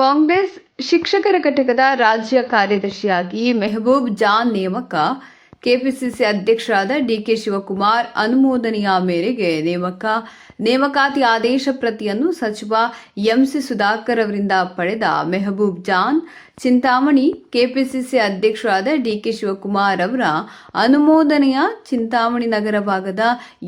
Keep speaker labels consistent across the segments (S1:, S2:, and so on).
S1: ಕಾಂಗ್ರೆಸ್ ಶಿಕ್ಷಕರ ಘಟಕದ ರಾಜ್ಯ ಕಾರ್ಯದರ್ಶಿಯಾಗಿ ಮೆಹಬೂಬ್ ಜಾನ್ ನೇಮಕ, ಕೆಪಿಸಿಸಿ ಅಧ್ಯಕ್ಷರಾದ ಡಿಕೆ ಶಿವಕುಮಾರ್ ಅನುಮೋದನೆಯ ಮೇರೆಗೆ ನೇಮಕ. ನೇಮಕಾತಿ ಆದೇಶ ಪ್ರತಿಯನ್ನು ಸಚಿವ ಎಂಸಿ ಸುಧಾಕರ್ ಅವರಿಂದ ಪಡೆದ ಮೆಹಬೂಬ್ ಜಾನ್ ಚಿಂತಾಮಣಿ ಕೆಪಿಸಿಸಿ ಅಧ್ಯಕ್ಷರಾದ ಡಿಕೆ ಶಿವಕುಮಾರ್ ಅವರ ಅನುಮೋದನೆಯ ಚಿಂತಾಮಣಿ ನಗರ ಭಾಗದ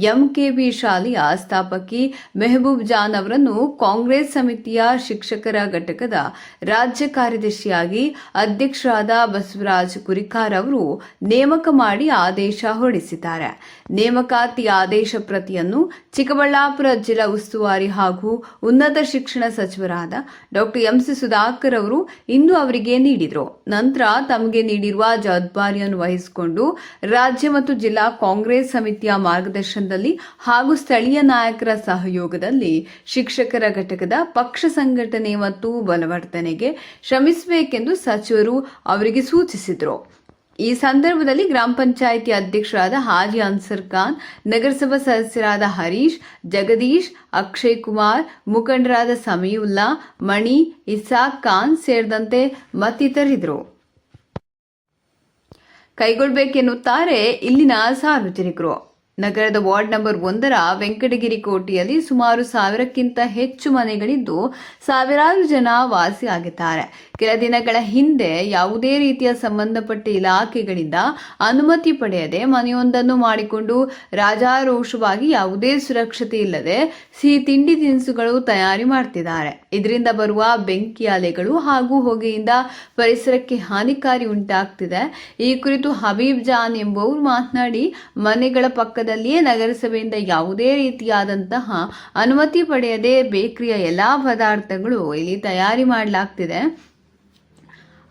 S1: ಎಂಕೆಬಿ ಶಾಲೆಯ ಸ್ಥಾಪಕಿ ಮೆಹಬೂಬ್ ಜಾನ್ ಅವರನ್ನು ಕಾಂಗ್ರೆಸ್ ಸಮಿತಿಯ ಶಿಕ್ಷಕರ ಘಟಕದ ರಾಜ್ಯ ಕಾರ್ಯದರ್ಶಿಯಾಗಿ ಅಧ್ಯಕ್ಷರಾದ ಬಸವರಾಜ್ ಕುರಿಕಾರ್ ಅವರು ನೇಮಕ ಮಾಡಿ ಆದೇಶ ಹೊರಡಿಸಿದ್ದಾರೆ. ನೇಮಕಾತಿ ಆದೇಶ ಪ್ರತಿಯನ್ನು ಚಿಕ್ಕಬಳ್ಳಾಪುರ ಜಿಲ್ಲಾ ಉಸ್ತುವಾರಿ ಹಾಗೂ ಉನ್ನತ ಶಿಕ್ಷಣ ಸಚಿವರಾದ ಡಾಕ್ಟರ್ ಎಂಸಿ ಸುಧಾಕರ್ ಅವರು ಇಂದು ಅವರಿಗೆ ನೀಡಿದರು. ನಂತರ ತಮಗೆ ನೀಡಿರುವ ಜವಾಬ್ದಾರಿಯನ್ನು ವಹಿಸಿಕೊಂಡು ರಾಜ್ಯ ಮತ್ತು ಜಿಲ್ಲಾ ಕಾಂಗ್ರೆಸ್ ಸಮಿತಿಯ ಮಾರ್ಗದರ್ಶನದಲ್ಲಿ ಹಾಗೂ ಸ್ಥಳೀಯ ನಾಯಕರ ಸಹಯೋಗದಲ್ಲಿ ಶಿಕ್ಷಕರ ಘಟಕದ ಪಕ್ಷ ಸಂಘಟನೆ ಮತ್ತು ಬಲವರ್ಧನೆಗೆ ಶ್ರಮಿಸಬೇಕೆಂದು ಸಚಿವರು ಅವರಿಗೆ ಸೂಚಿಸಿದರು. ಈ ಸಂದರ್ಭದಲ್ಲಿ ಗ್ರಾಮ ಪಂಚಾಯಿತಿ ಅಧ್ಯಕ್ಷರಾದ ಹಾಜಿ ಅನ್ಸರ್ ಖಾನ್, ನಗರಸಭಾ ಸದಸ್ಯರಾದ ಹರೀಶ್, ಜಗದೀಶ್, ಅಕ್ಷಯ್ ಕುಮಾರ್, ಮುಖಂಡರಾದ ಸಮೀವುಲ್ಲಾ, ಮಣಿ, ಇಸಾಕ್ ಖಾನ್ ಸೇರಿದಂತೆ ಮತ್ತಿತರಿದ್ದರು. ಕೈಗೊಳ್ಳಬೇಕೆನ್ನುತ್ತಾರೆ ಇಲ್ಲಿನ ಸಾರ್ವಜನಿಕರು. ನಗರದ ವಾರ್ಡ್ ನಂಬರ್ ಒಂದರ ವೆಂಕಟಗಿರಿ ಕೋಟೆಯಲ್ಲಿ ಸುಮಾರು ಸಾವಿರಕ್ಕಿಂತ ಹೆಚ್ಚು ಮನೆಗಳಿದ್ದು ಸಾವಿರಾರು ಜನ ವಾಸಿಯಾಗಿದ್ದಾರೆ ಕೆಲ ದಿನಗಳ ಹಿಂದೆ ಯಾವುದೇ ರೀತಿಯ ಸಂಬಂಧಪಟ್ಟ ಇಲಾಖೆಗಳಿಂದ ಅನುಮತಿ ಪಡೆಯದೆ ಮನೆಯೊಂದನ್ನು ಮಾಡಿಕೊಂಡು ರಾಜಾರೋಷವಾಗಿ ಯಾವುದೇ ಸುರಕ್ಷತೆ ಇಲ್ಲದೆ ಸಿಹಿ ತಿಂಡಿ ತಿನಿಸುಗಳು ತಯಾರಿ ಮಾಡ್ತಿದ್ದಾರೆ. ಇದರಿಂದ ಬರುವ ಬೆಂಕಿ ಅಲೆಗಳು ಹಾಗೂ ಹೊಗೆಯಿಂದ ಪರಿಸರಕ್ಕೆ ಹಾನಿಕಾರಿ ಉಂಟಾಗ್ತಿದೆ. ಈ ಕುರಿತು ಹಬೀಬ್ ಜಾನ್ ಎಂಬುವರು ಮಾತನಾಡಿ, ಮನೆಗಳ ಪಕ್ಕದಲ್ಲಿಯೇ ನಗರಸಭೆಯಿಂದ ಯಾವುದೇ ರೀತಿಯಾದಂತಹ ಅನುಮತಿ ಪಡೆಯದೆ ಬೇಕರಿಯ ಎಲ್ಲಾ ಪದಾರ್ಥಗಳು ಇಲ್ಲಿ ತಯಾರಿ ಮಾಡಲಾಗ್ತಿದೆ.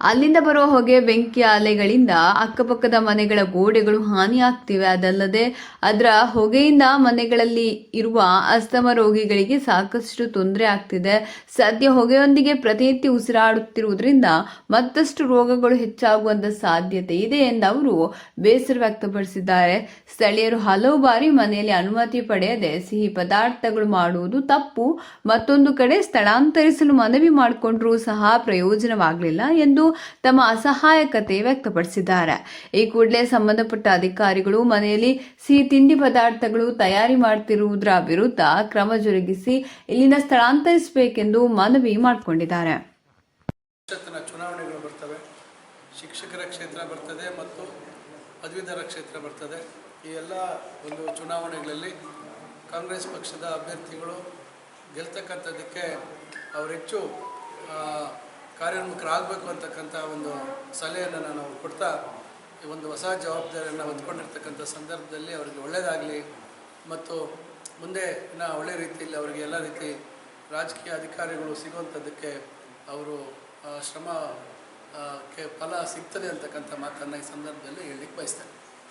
S1: ಅಲ್ಲಿಂದ ಬರುವ ಹೊಗೆ ಬೆಂಕಿ ಅಲೆಗಳಿಂದ ಅಕ್ಕಪಕ್ಕದ ಮನೆಗಳ ಗೋಡೆಗಳು ಹಾನಿಯಾಗ್ತಿವೆ. ಅದಲ್ಲದೆ ಅದರ ಹೊಗೆಯಿಂದ ಮನೆಗಳಲ್ಲಿ ಇರುವ ಅಸ್ತಮ ರೋಗಿಗಳಿಗೆ ಸಾಕಷ್ಟು ತೊಂದರೆ ಆಗ್ತಿದೆ. ಸದ್ಯ ಹೊಗೆಯೊಂದಿಗೆ ಪ್ರತಿನಿತ್ಯ ಉಸಿರಾಡುತ್ತಿರುವುದರಿಂದ ಮತ್ತಷ್ಟು ರೋಗಗಳು ಹೆಚ್ಚಾಗುವಂತ ಸಾಧ್ಯತೆ ಇದೆ ಎಂದು ಅವರು ಬೇಸರ ವ್ಯಕ್ತಪಡಿಸಿದ್ದಾರೆ. ಸ್ಥಳೀಯರು ಹಲವು ಬಾರಿ ಮನೆಯಲ್ಲಿ ಅನುಮತಿ ಪಡೆಯದೆ ಸಿಹಿ ಪದಾರ್ಥಗಳು ಮಾಡುವುದು ತಪ್ಪು. ಮತ್ತೊಂದು ಕಡೆ ಸ್ಥಳಾಂತರಿಸಲು ಮನವಿ ಮಾಡಿಕೊಂಡರೂ ಸಹ ಪ್ರಯೋಜನವಾಗಲಿಲ್ಲ ಎಂದು ತಮ್ಮ ಅಸಹಾಯಕತೆ ವ್ಯಕ್ತಪಡಿಸಿದ್ದಾರೆ. ಈ ಕೂಡಲೇ ಸಂಬಂಧಪಟ್ಟ ಅಧಿಕಾರಿಗಳು ಮನೆಯಲ್ಲಿ ಸಿಹಿ ತಿಂಡಿ ಪದಾರ್ಥಗಳು ತಯಾರಿ ಮಾಡುತ್ತಿರುವುದರ ವಿರುದ್ಧ ಕ್ರಮ ಜರುಗಿಸಿ ಇಲ್ಲಿನ ಸ್ಥಳಾಂತರಿಸಬೇಕೆಂದು ಮನವಿ ಮಾಡಿಕೊಂಡಿದ್ದಾರೆ.
S2: ಚುನಾವಣೆಗಳು ಬರ್ತವೆ. ಶಿಕ್ಷಕರ ಕ್ಷೇತ್ರ ಬರ್ತದೆ ಮತ್ತು ಪದವೀಧರ ಕ್ಷೇತ್ರ ಬರ್ತದೆ. ಈ ಎಲ್ಲ ಒಂದು ಚುನಾವಣೆಗಳಲ್ಲಿ ಕಾಂಗ್ರೆಸ್ ಪಕ್ಷದ ಅಭ್ಯರ್ಥಿಗಳು ಗೆಲ್ತಕ್ಕಂಥದ್ದಕ್ಕೆ ಅವರು ಹೆಚ್ಚು ಆ, ಕಾರ್ಯೋನ್ಮುಖರಾಗಬೇಕು ಅಂತಕ್ಕಂಥ ಒಂದು ಸಲಹೆಯನ್ನು ನಾನು ಕೊಡ್ತಾ, ಈ ಒಂದು ಹೊಸ ಜವಾಬ್ದಾರಿಯನ್ನು ಹೊಂದ್ಕೊಂಡಿರ್ತಕ್ಕಂಥ ಸಂದರ್ಭದಲ್ಲಿ ಅವರಿಗೆ ಒಳ್ಳೆಯದಾಗಲಿ ಮತ್ತು ಮುಂದೆ ಇನ್ನು ಒಳ್ಳೆಯ ರೀತಿಯಲ್ಲಿ ಅವರಿಗೆ ಎಲ್ಲ ರೀತಿ ರಾಜಕೀಯ ಅಧಿಕಾರಿಗಳು ಸಿಗುವಂಥದ್ದಕ್ಕೆ ಅವರು ಶ್ರಮಕ್ಕೆ ಫಲ ಸಿಗ್ತದೆ ಅಂತಕ್ಕಂಥ ಮಾತನ್ನು ಈ ಸಂದರ್ಭದಲ್ಲಿ ಹೇಳಲಿಕ್ಕೆ ಬಯಸ್ತೇನೆ.